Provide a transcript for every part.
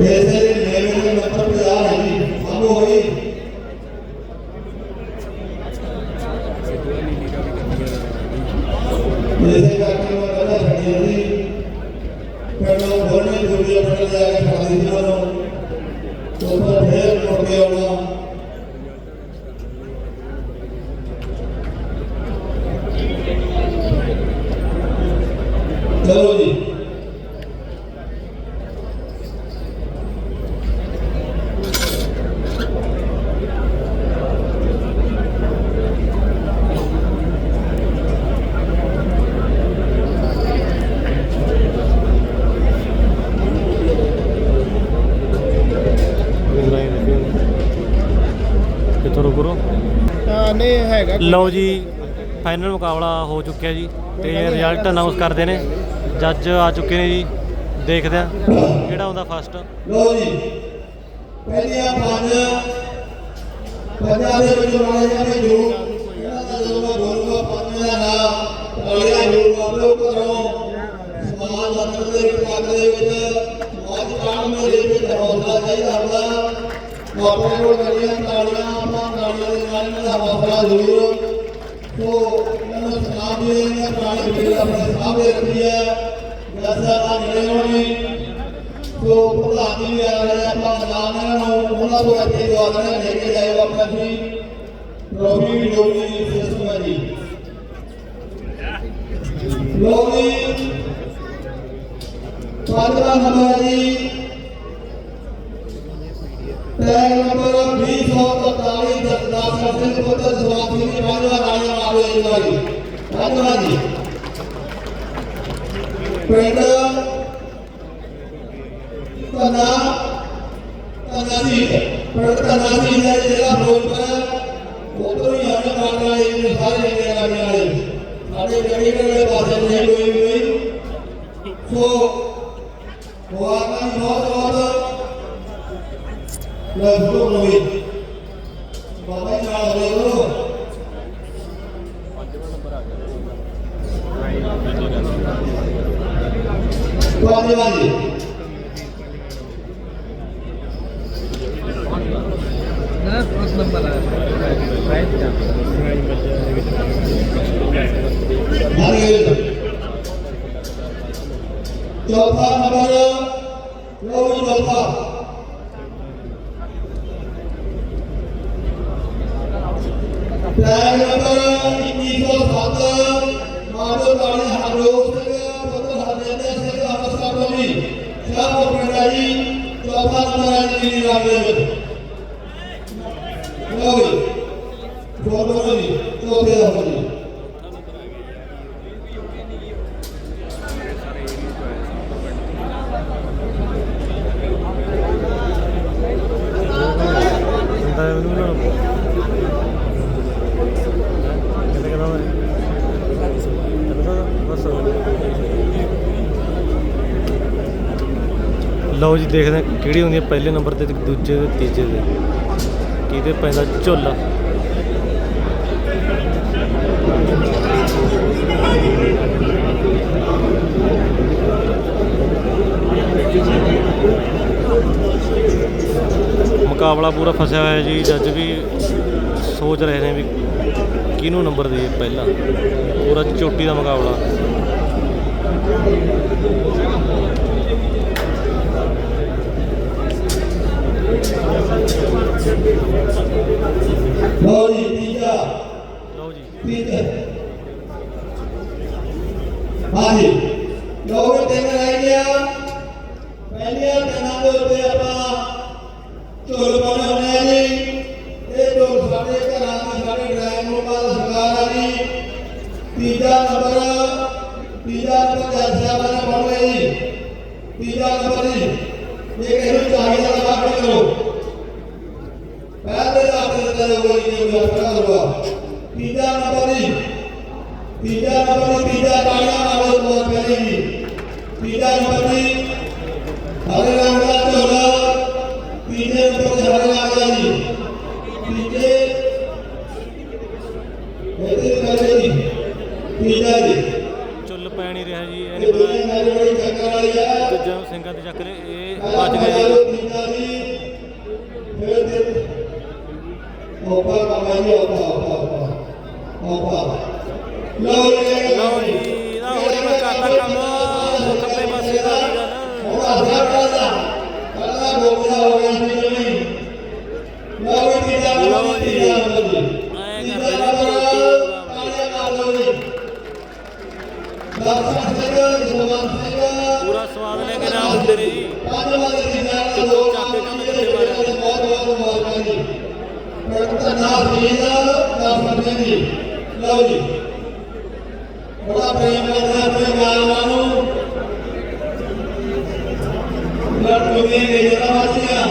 ਇਸੇ ਦੇ ਨੇੜੇ ਦੇ ਨੰਬਰ ਤੇ ਆ ਰਹੀ ਸਭ ਹੋਈ ਇਸੇ ਕਰਕੇ ਮੈਂ ਕਹਿੰਦਾ ਛੱਡੀ ਸੀ ਪਹਿਲਾਂ ਬੋਲਣੇ ਜੁੜੀ ਆਪਣੇ ਜਾ ਕੇ ਖਾਦੀ ਸੀ ਉਹਨੂੰ ਉੱਪਰ ਫੇਰ ਮੁੜ ਕੇ ਆਉਣਾ ਚਲੋ ਜੀ ਕਿੱਥੋਂ ਰੁਕ ਰੋ ਨਹੀਂ ਹੈਗਾ ਲਓ ਜੀ ਫਾਈਨਲ ਮੁਕਾਬਲਾ ਹੋ ਚੁੱਕਿਆ ਜੀ ਤੇ ਰਿਜ਼ਲਟ ਅਨਾਉਂਸ ਕਰਦੇ ਨੇ। ਜੱਜ ਆ ਚੁੱਕੇ ਨੇ ਜੀ ਦੇਖਦੇ ਆ ਕਿਹੜਾ ਆਉਂਦਾ ਫਸਟ ਲੋ ਜੀ ਪਹਿਲੀਆਂ ਪੰਜ ਪੰਜਾਂ। ਦੇ ਵਿੱਚ ਵਾਲੇ ਜਾਂਦੇ ਜੋ ਇਹਨਾਂ ਦਾ ਜਦੋਂ ਮੈਂ ਬੋਲੂਗਾ ਪੰਜ ਦਾ ਨਾਮ ਤਾਲੀਆਂ ਜ਼ਰੂਰ ਮਾਰੋ ਕਰੋ ਸਮਾਜ ਮੰਤਰ ਦੇ ਕਿਤਾਬ ਦੇ ਵਿੱਚ ਸਮਾਜ ਕਾਲ ਮੇਰੇ ਵਿੱਚ ਹੌਸਲਾ ਚਾਹੀਦਾ ਹੁੰਦਾ। ਆਪਣੇ ਕੋਲ ਕਰੀਆਂ ਤਾਲੀਆਂ ਆਪਾਂ ਤਾਲੀਆਂ ਦਾ ਹੌਸਲਾ ਜ਼ਰੂਰ ਸੋ ਇਹਨਾਂ ਨੂੰ ਸਨਾਮ ਦੇ ਇਹਨਾਂ ਪੁਰਾਣੇ ਵੀਰ ਆਪਣੇ ਸਾਹਮਣੇ ਰੱਖੀ ਹੈ ਜੈਸਾ ਆ ਨੇੜੇ ਹੋਣੀ ਸੋ ਪ੍ਰਧਾਨ ਜੀ ਆ ਰਹੇ ਆ, ਆਪਾਂ ਸਲਾਮਾਂ ਨੂੰ ਉਹਨਾਂ ਤੋਂ ਇੱਥੇ ਦਵਾ ਦੇਣਾ ਲੈ ਕੇ ਜਾਇਓ ਆਪਣਾ ਜੀ ਟਰੋਫੀ ਵੀ ਲੋਕੀ ਸਿਸਟਮ ਹੈ ਜੀ ਲੋਕੀ ਪੰਜਵਾਂ ਨੰਬਰ ਜੀ ਟੈਗ ਨੰਬਰ 2043 ਦਸਦਾਸ ਸਿੰਘ ਪੁੱਤਰ ਸਵਾਤੀ ਜੀ ਪੰਜਵਾਂ ਨਾਲੀਆਂ ਮਾਰੋ ਜੀ ਵਾਰੀ ਪੰਜਵਾਂ ਜੀ ਪਿੰਡ ਤਨਾ ਤਨਾਸੀ ਪਰ ਤਨਾਸੀ ਦਾ ਜਿਹੜਾ ਫਿਰੋਜ਼ਪੁਰ ਉਧਰੋਂ ਹੀ ਆਣੇ ਮਾਰਨ ਵਾਲੇ ਜਿਹੜੇ ਸਾਰੇ ਜਿਹੜੇ ਆਣੇ ਵਾਲੇ ਸਾਡੇ ਜਿਹੜੀ ਕਿਹੜੇ ਪਾਸੇ ਨਹੀਂ ਕੋਈ ਵੀ ਹੋਈ ਸੋ ਮੁਆਨਾ ਬਹੁਤ ਬਹੁਤ ਲਫ਼ਜ਼ੋਂ ਹੋਈ ਬਾਬਾ ਜੀ ਨਾਲ ਹੋਵੇ ਕਰੋ ਤੁਹਾਡੇ ਵਾਲੀ ਨਾ ਫਸਟ ਨੰਬਰ ਆ ਰਾਈਟ ਦਾ ਹਰੇ ਚੌਥਾ ਨੰਬਰ ਲਓ ਜੀ ਚੌਥਾ ਟੈਗ ਨੰਬਰ 2107 ਮਾਡਲ ਵਾਲੇ ਹਰੋਗ ਸਿੰਘ ਪੁੱਤਰ ਹਰਜਿੰਦਰ ਸਿੰਘ ਅਮਰਸਰ ਤੋਂ ਜੀ ਸ਼ਾਹਪੁਰ ਪਿੰਡ ਹੈ ਜੀ ਚੌਥਾ ਨੰਬਰ ਹੈ ਜੀ ਰਾਮ ਦੇ ਵਿੱਚ ਲਓ ਜੀ ਫੋਟੋ ਜੀ ਚੌਥੇ ਦਾ ਜੀ ਹੁੰਦਾ ਉਹਨੂੰ ਨਾ ਕਿਤੇ ਕਹਿੰਦਾ ਮੈਂ ਬਸ ਲਓ ਜੀ, ਦੇਖਦੇ ਹਾਂ ਕਿਹੜੀ ਹੁੰਦੀ ਹੈ ਪਹਿਲੇ ਨੰਬਰ ਤੇ ਤੇ ਦੂਜੇ ਤੇ ਤੀਜੇ ਤੇ। ਕਿਹਦੇ ਪੈਂਦਾ ਝੁੱਲ? ਮੁਕਾਬਲਾ ਪੂਰਾ ਫਸਿਆ ਹੋਇਆ ਜੀ, ਜੱਜ ਵੀ ਸੋਚ ਰਹੇ ਨੇ ਵੀ ਕਿਹਨੂੰ ਨੰਬਰ ਦੇ ਪਹਿਲਾਂ। ਪੂਰਾ ਚੋਟੀ ਦਾ ਮੁਕਾਬਲਾ ਲਓ ਜੀ ਤੀਜਾ ਲਓ ਜੀ ਤੀਜਾ ਹਾਂਜੀ। ਲਓ ਇਹ ਤਿੰਨ ਰਹਿ ਗਿਆ। ਪਹਿਲੀਆਂ ਤਿੰਨਾਂ ਦੇ ਉੱਤੇ ਆਪਾਂ ਢੋਲ ਪਾਉਣੇ ਹੁੰਦੇ ਆ ਜੀ। ਇਹ ਢੋਲ ਸਾਡੇ ਘਰਾਂ ਦੀ ਸਾਡੇ ਡਰਾਈਵ ਰੂਮਾਂ ਦਾ ਸਰਕਾਰ ਆ ਜੀ। ਤੀਜਾ ਨੰਬਰ ਤੀਜਾ ਨੰਬਰ ਜੈਸਾ ਬਣਾ ਪਾਉਣੇ ਜੀ। ਤੀਜਾ ਨੰਬਰ ਜੀ, ਇਹ ਕਿਸੇ ਨੂੰ ਚਾਹੀਦਾ ਤਾਂ ਆਪਣੇ ਕਰੋ ਪਹਿਲੇ ਦਾ ਆਪਣੇ ਤੇ ਹੋਈ ਨਹੀਂ ਹੋਇਆ ਪਹਿਲਾ ਹੋਇਆ ਤੀਜਾ ਨੰਬਰ ਜੀ ਤੀਜਾ ਨੰਬਰ ਜੀ ਤੀਜਾ ਤਾੜੀਆਂ ਮਾਰੋ ਤੋਂ ਪਹਿਲੇ ਜੀ ਤੀਜਾ ਨੰਬਰ ਜੀ ਹਰੇ ਰੰਗ ਦਾ ਝੋਲਾ ਤੀਜੇ ਨੰਬਰ ਤੇ ਹਰੇ ਰੰਗ ਦਾ ਜੀ ਤੀਜੇ ਇਹਦੇ ਕਰੇ ਜੀ ਤੀਜਾ ਜੀ ਚੁੱਲ ਪੈ ਨਹੀਂ ਰਿਹਾ ਜੀ ਇਹ ਦੂਜਾ ਸਿੰਘਾਂ ਦੇ ਚੱਕਰੇ ਇਹ ਵੱਜ ਗਏ ਜੀ। ਫਿਰ ਦੇ ਕਮਾਈ ਔਪਾ ਔਪਾ ਔਪਾ ਲਓ ਜੀ ਲਓ ਜੀ ਨਾ ਹੋੜੀ ਮੈਂ ਕਰਦਾ ਕੰਮ ਖੱਬੇ ਪਾਸੇ ਦਾ ਵੀ ਗੱਲ ਹੁਣ ਆਸਰਾ ਕਰਦਾ ਕਰਦਾ ਗੋਬਿਆ ਹੋ ਗਿਆ ਸੀ ਜਮੀ ਲਓ ਜੀ ਤੀਜਾ ਲਓ ਜੀ। ਤੀਜਾ ਨੰਬਰ ਜੀ ਐਂ ਤੀਜਾ ਕਰਦੇ ਨੇ ਨੰਬਰ ਤਾੜੀਆਂ ਮਾਰ ਲਓ ਜੀ ਦਰਸ਼ਨ ਸਿੰਘ ਜਸਵੰਤ ਸਿੰਘ ਪੂਰਾ ਸਵਾਦ ਲੈ ਕੇ ਨਾ ਹੁੰਦੇ ਨੇ ਜੀ ਪੰਜ ਵਾਰ ਦੀ ਜਾਨ ਦਾ ਜਦੋਂ ਲੋਕ ਚੱਕ ਕੇ ਕੰਮ ਕੰਮ ਕਰਦੇ ਕਰਦੇ ਬਹੁਤ ਬਹੁਤ ਮੁਬਾਰਕਾਂ ਜੀ ਪ੍ਰਗਟ ਨਾਮ ਜੀ ਦਾ ਦਰਸ਼ਨ ਸਿੰਘ ਜੀ ਲਓ ਜੀ। ਬੜਾ ਪ੍ਰੇਮ ਕਰਦੇ ਆਪਣੇ ਮਾਲਕਾਂ ਨੂੰ। ਲੜ ਕੋਈ ਨਹੀਂ ਜਰਾ ਵਾਸੀਆਂ।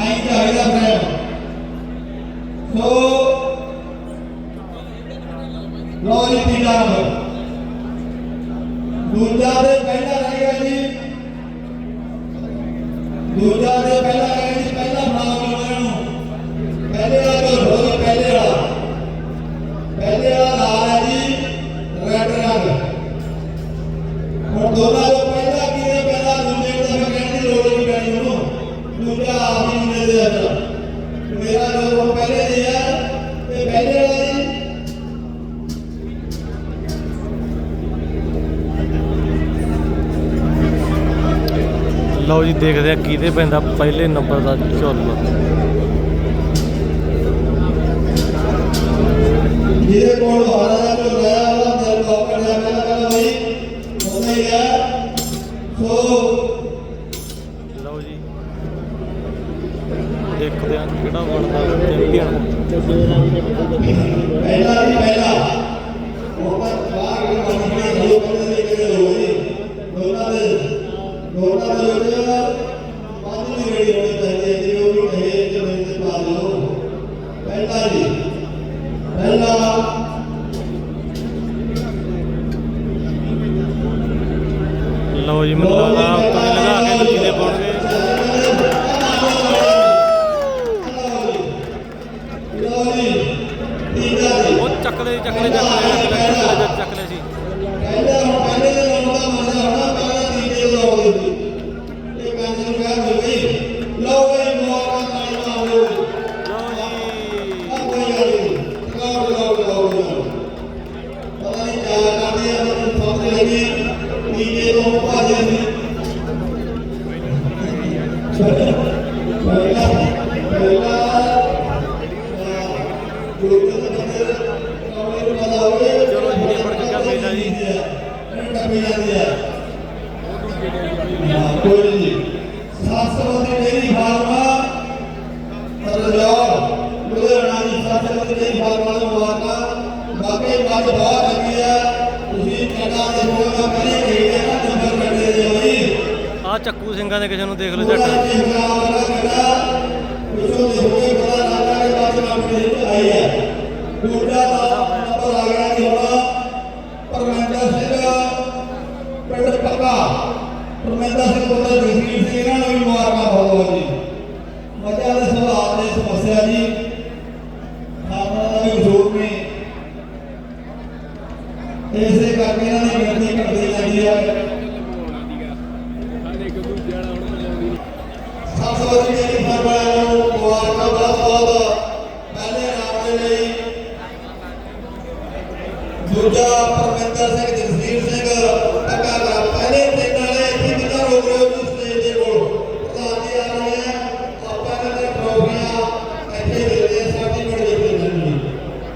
ਆਈ ਚਾਹੀਦਾ ਪ੍ਰੇਮ। ਸੋ, ਲਓ ਜੀ ਤੀਜਾ ਨੰਬਰ ਦੂਜਾ ਦੇ ਪਹਿਲਾ ਰਹੇਗਾ ਜੀ। ਦੂਜਾ ਦੇ ਪਹਿਲਾ ਰਹੇਗਾ ਜੀ ਪਹਿਲਾ ਦੇਖਦੇ ਆ ਕਿਹਦੇ ਪੈਂਦਾ ਪਹਿਲੇ ਨੰਬਰ ਦਾ ਝੁੱਲ ਜਿਹਦੇ ਕੋਲ ਹਾਰਾ ਦਾ ਜੋ ਲਿਆ ਉਹਦਾ ਦਿਲ ਬਹੁਤ ਕਰਿਆ ਪਹਿਲਾਂ ਪਹਿਲਾਂ ਬਈ। ਉਹਦਾ ਹੀ ਹੈ ਸੋ ਲਓ ਜੀ। ਦੇਖਦੇ ਆ ਕਿਹੜਾ ਬਣਦਾ ਚੈਂਪੀਅਨ ਪਹਿਲਾ ਹੀ ਪਹਿਲਾ। ਉਹ ਪਰ ਬਾਹਰ ਦੇ ਬੰਦੇ। ਦੋ ਬੰਦੇ ਦੇ ਕਿਹੜੇ ਹੋ ਜੀ ਦੋਨਾਂ ਦੇ ਦੋਨਾਂ ਦੇ ਵਿੱਚ ਪੰਜ ਦੀ ਰੇੜੀ ਹੋਣੀ ਚਾਹੀਦੀ ਹੈ ਜੀ ਉਹ ਵੀ ਕਹੇ ਕਿ ਤੇ ਪਾ ਦਿਓ ਪਹਿਲਾ ਜੀ ਪਹਿਲਾ ਲਓ ਜੀ, ਮੈਨੂੰ ਲੱਗਦਾ ਉੱਤੋਂ ਲਗਾ ਕੇ ਲੱਗੀ ਦੇ ਪਾਉਣਗੇ ਉਹ ਚੱਕਲੇ ਚੱਕਲੇ ਚੱਕਲੇ ਚੱਕਲੇ ਚੱਕਲੇ ਚੱਕਲੇ ਲੱਗੀ ਤੀਜੇ ਭਾਜੇ ਨਹੀਂ ਪਹਿਲਾ ਪਹਿਲਾ ਗੁਰੂ ਦੇ ਬੰਦੇ ਕੌੜੇ ਨੂੰ ਪਤਾ ਹੋਵੇ ਚਲੋ ਜੀ, ਇਹ ਬਣ ਚੁੱਕਾ ਜੀ। ਕੱਪੀ ਜਾਂਦੀ ਹੈ ਕੋਈ ਨਹੀਂ ਸਾਸਤਵਤੀ ਮੇਰੀ ਫਾਰਮਾ ਸਰਜਾਰ ਲੁਧਿਆਣਾ ਦੀ ਸਾਸਤਵਤੀ ਮੇਰੀ ਫਾਰਮਾ ਨੂੰ ਮੁਬਾਰਕਾਂ ਬਾਕੀ ਮੱਝ ਬਹੁਤ ਲੱਗੀ ਹੈ ਆ ਚੱਕੂ ਸਿੰਘਾਂ ਦੇ ਕਿਸੇ ਨੂੰ ਦੇਖ ਲਓ ਝੱਟ। ਪਰਮੇਂਦਰ ਸਿੰਘ ਪਿੰਡ ਪੁੱਤਰ ਜਸਵੀਰ ਸਿੰਘ ਇਹਨਾਂ ਨੂੰ ਵੀ ਮੁਬਾਰਕਾਂ ਬਹੁਤ ਜੀ ਮੱਝਾਂ ਦੇ ਸੁਭਾਅ ਦੀ ਸਮੱਸਿਆ ਜੀ। ਤੱਕ ਇਹਨਾਂ ਦੀ ਗਿਣਤੀ ਘਟਦੀ ਜਾਂਦੀ ਹੈ। ਸਭ ਤੋਂ ਜਿਹੜੀ ਫਰਮਾਇਆ ਨੂੰ ਮੁਬਾਰਕਾਂ, ਬਹੁਤ ਬਹੁਤ। ਪਹਿਲੇ ਨਾਮ ਦੇ ਲਈ ਦੂਜਾ ਪਰਮਿੰਦਰ ਸਿੰਘ ਜਸਦੀਪ ਸਿੰਘ।